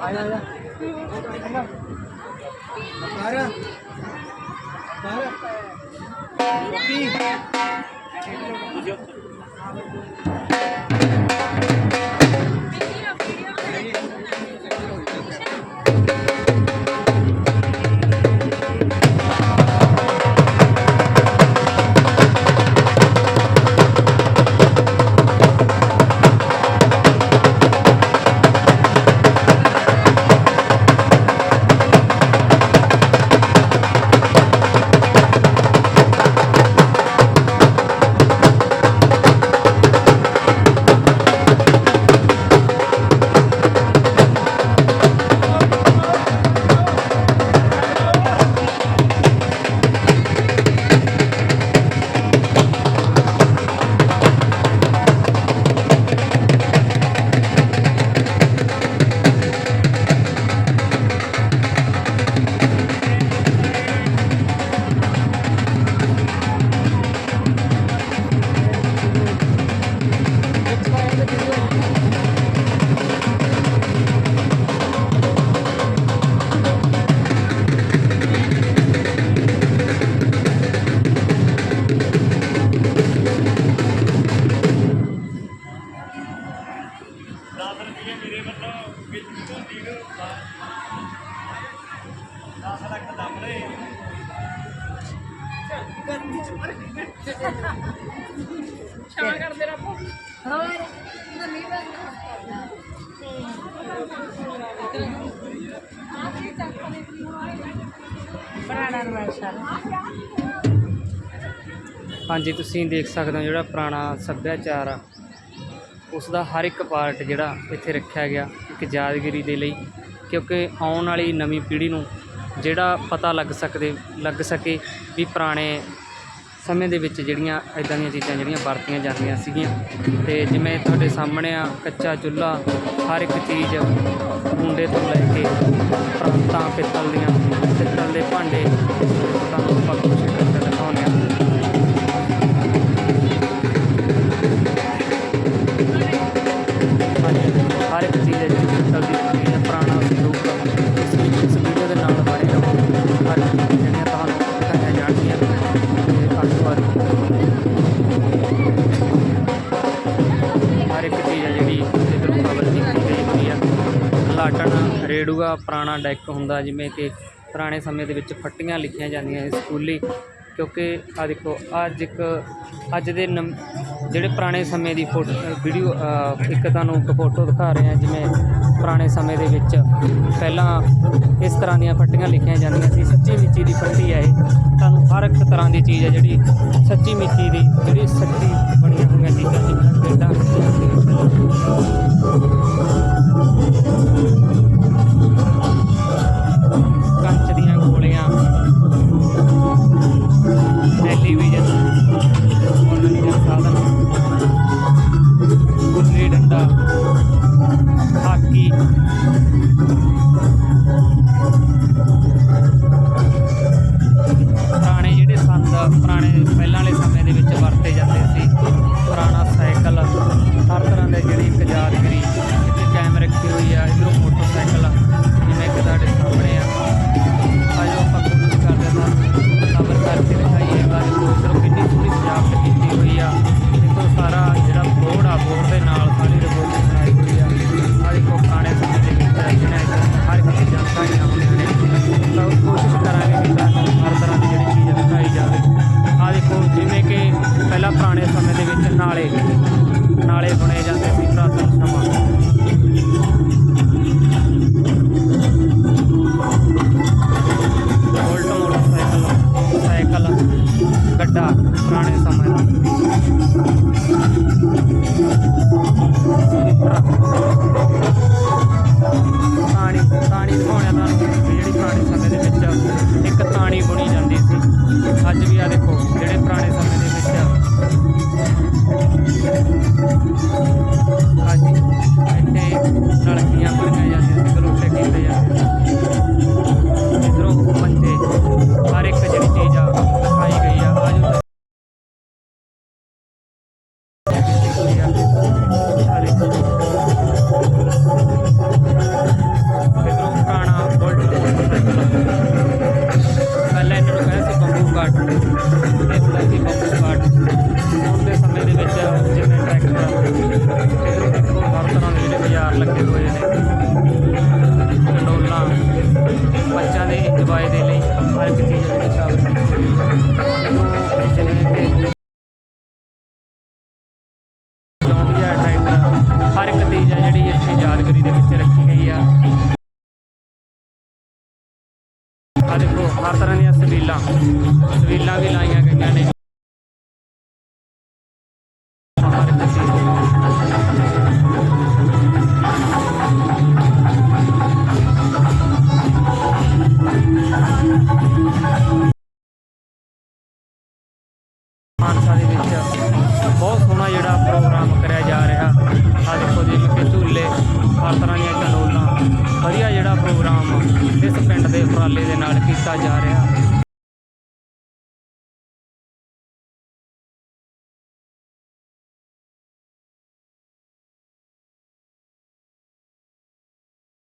आया आया बारह बारह 10 ਰੁਪਏ ਮੇਰੇ ਵੱਲੋਂ ਵਿੱਚ ਝੋਲੀ ਨੂੰ 10 ਲੱਖ ਦਮ ਰਹੇ ਛਾਂ ਕਰਦੇ ਰੱਬੋ। ਹੋਰ ਨਵੀਂ ਬੰਦਾ ਪੁਰਾਣਾ ਰਵਾਇਸ਼ਾ ਹਾਂਜੀ ਤੁਸੀਂ ਦੇਖ ਸਕਦੇ ਹੋ ਜਿਹੜਾ ਪੁਰਾਣਾ ਸੱਭਿਆਚਾਰ ਆ। ਉਸ ਦਾ ਹਰ ਇੱਕ ਪਾਰਟ ਜਿਹੜਾ ਇੱਥੇ ਰੱਖਿਆ ਗਿਆ ਇੱਕ ਯਾਦਗਿਰੀ ਦੇ ਲਈ, ਕਿਉਂਕਿ ਆਉਣ ਵਾਲੀ ਨਵੀਂ ਪੀੜ੍ਹੀ ਨੂੰ ਜਿਹੜਾ ਪਤਾ ਲੱਗ ਸਕਦੇ, ਲੱਗ ਸਕੇ ਵੀ ਪੁਰਾਣੇ ਸਮੇਂ ਦੇ ਵਿੱਚ ਜਿਹੜੀਆਂ ਇਦਾਂ ਦੀਆਂ ਚੀਜ਼ਾਂ ਜਿਹੜੀਆਂ ਵਰਤੀਆਂ ਜਾਂਦੀਆਂ ਸੀਗੀਆਂ। ਤੇ ਜਿਵੇਂ ਤੁਹਾਡੇ ਸਾਹਮਣੇ ਆ, ਕੱਚਾ ਚੁੱਲ੍ਹਾ, ਹਰ ਇੱਕ ਚੀਜ਼ ਮੁੰਡੇ ਤੋਂ ਲੈ ਕੇ ਪ੍ਰਾਂਤਾਂ, ਪਿੱਤਲ ਦੀਆਂ, ਪਿੱਤਲ ਦੇ ਭਾਂਡੇ ਲਾਟਣ ਰੇੜੂਆ ਪੁਰਾਣਾ ਡੈਕ ਹੁੰਦਾ ਜਿਵੇਂ ਕਿ ਪੁਰਾਣੇ ਸਮੇਂ ਦੇ ਵਿੱਚ ਫੱਟੀਆਂ ਲਿਖੀਆਂ ਜਾਂਦੀਆਂ ਸੀ ਸਕੂਲੀ, ਕਿਉਂਕਿ ਆ ਦੇਖੋ, ਅੱਜ ਇੱਕ, ਅੱਜ ਦੇ ਨਮ- ਜਿਹੜੇ ਪੁਰਾਣੇ ਸਮੇਂ ਦੀ ਫੋਟੋ, ਵੀਡੀਓ ਇੱਕ ਤੁਹਾਨੂੰ ਇੱਕ ਫੋਟੋ ਦਿਖਾ ਰਹੇ ਹਾਂ, ਜਿਵੇਂ ਪੁਰਾਣੇ ਸਮੇਂ ਦੇ ਵਿੱਚ ਪਹਿਲਾਂ ਇਸ ਤਰ੍ਹਾਂ ਦੀਆਂ ਫੱਟੀਆਂ ਲਿਖੀਆਂ ਜਾਂਦੀਆਂ ਸੀ, ਸੱਚੀ ਮਿੱਚੀ ਦੀ ਫੱਟੀ ਹੈ ਇਹ। ਤੁਹਾਨੂੰ ਹਰ ਇੱਕ ਤਰ੍ਹਾਂ ਦੀ ਚੀਜ਼ ਹੈ ਜਿਹੜੀ ਸੱਚੀ ਮਿੱਚੀ ਦੀ, ਜਿਹੜੀ ਸੱਚੀ ਬਣੀਆਂ ਹੋਈਆਂ ਚੀਜ਼ਾਂ ਜਿਵੇਂ ਖੇਡਾਂ ਨਾਲੇ ਬੁਣੇ ਜਾਂਦੇ ਸੀ ਪੁਰਾਤਨ ਸਮਾਂ। ਬੁਲਟ, ਮੋਟਰਸਾਈਕਲ, ਸਾਈਕਲ, ਗੱਡਾ ਪੁਰਾਣੇ ਸਮੇਂ ਦਾ। ਤਾਣੀ ਤਾਣੀ ਦਿਖਾਉਣਾ ਤੁਹਾਨੂੰ ਜਿਹੜੀ ਪੁਰਾਣੇ ਸਮੇਂ ਦੇ ਵਿੱਚ ਇੱਕ ਤਾਣੀ ਬੁਣੀ ਜਾਂਦੀ ਲੱਗੇ ਹੋਏ ਨੇ। ਚੰਡੋਲਾਂ ਬੱਚਿਆਂ ਦੇ ਇੰਜੋਏ ਦੇ ਲਈ ਹਰ ਇੱਕ ਚੀਜ਼ ਜਿਹੜੀ ਸ਼ਾਮਲ ਕੀਤੀ ਜਿਵੇਂ ਕਿ ਜੌਂਡੀ ਟਰੈਕਟਰ ਹਰ ਇੱਕ ਚੀਜ਼ ਹੈ ਜਿਹੜੀ ਇੱਥੇ ਯਾਦਗਾਰੀ ਦੇ ਵਿੱਚ ਰੱਖੀ ਗਈ ਆ। ਆ ਦੇਖੋ, ਹਰ ਤਰ੍ਹਾਂ ਦੀਆਂ ਸਬੀਲਾਂ ਸਬੀਲਾਂ ਵੀ ਲਾਈਆਂ ਗਈਆਂ ਨੇ। ਮਾਨਸਾ ਦੇ ਵਿੱਚ ਬਹੁਤ ਸੋਹਣਾ ਜਿਹੜਾ ਪ੍ਰੋਗਰਾਮ ਕਰਿਆ ਜਾ ਰਿਹਾ। ਆ ਦੇਖੋ ਜਿਵੇਂ ਕਿ ਝੂਲੇ, ਹਰ ਤਰ੍ਹਾਂ ਦੀਆਂ ਚੰਡੋਲਾਂ ਵਧੀਆ ਜਿਹੜਾ ਪ੍ਰੋਗਰਾਮ ਇਸ ਪਿੰਡ ਦੇ ਉਪਰਾਲੇ ਦੇ ਨਾਲ ਕੀਤਾ ਜਾ ਰਿਹਾ।